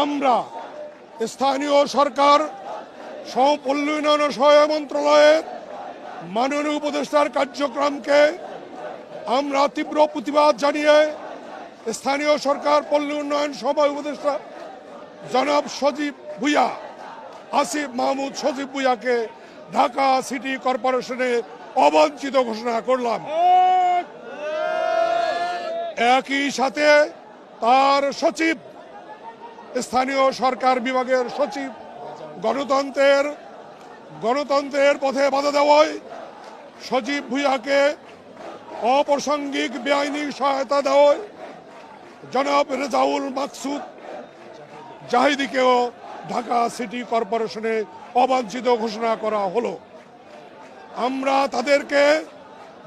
আমরা স্থানীয় সরকার পল্লী উন্নয়ন সহায় মন্ত্রণালয়ের মাননীয় উপদেষ্টার কার্যক্রমকে আমরা তীব্র প্রতিবাদ জানিয়ে স্থানীয় সরকার পল্লী উন্নয়ন সভা উপদেষ্টা জনাব সজীব ভুইয়া আসিফ মাহমুদ সজীব ভুইয়াকে ঢাকা সিটি কর্পোরেশনে অবাঞ্ছিত ঘোষণা করলাম। একই সাথে তার সচিব স্থানীয় সরকার বিভাগের সচিব, গণতন্ত্রের গণতন্ত্রের পথে বাধা দেওয়ায় সচিব ভুইয়াকে অপ্রাসঙ্গিক বেআইনি সহায়তা দেওয়ায় জনাব রেজাউল মাকসুদ জাহিদিকেও ঢাকা সিটি কর্পোরেশনে অবাঞ্ছিত ঘোষণা করা হলো। আমরা তাদেরকে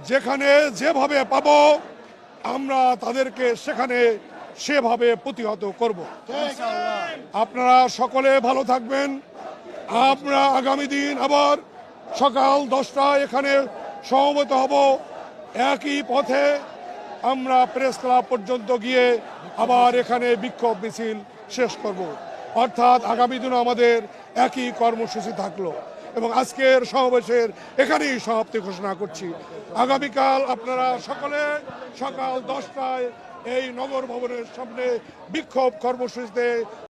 যেখানে যেভাবে পাব, আমরা তাদেরকে সেখানে সেভাবে প্রতিহত করব। আপনারা সকলে ভালো থাকবেন। আমরা আগামী দিন আবার সকাল দশটায় এখানে সমবেত হব। একই পথে আমরা প্রেস ক্লাব পর্যন্ত গিয়ে আবার এখানে বিক্ষোভ মিছিল শেষ করব। অর্থাৎ আগামী দিনও আমাদের একই কর্মসূচি থাকল। এবং আজকের সমাবেশের এখানেই সমাপ্তি ঘোষণা করছি। আগামীকাল আপনারা সকলে সকাল দশটায় এই নগর ভবনের সামনে বিক্ষোভ কর্মসূচিতে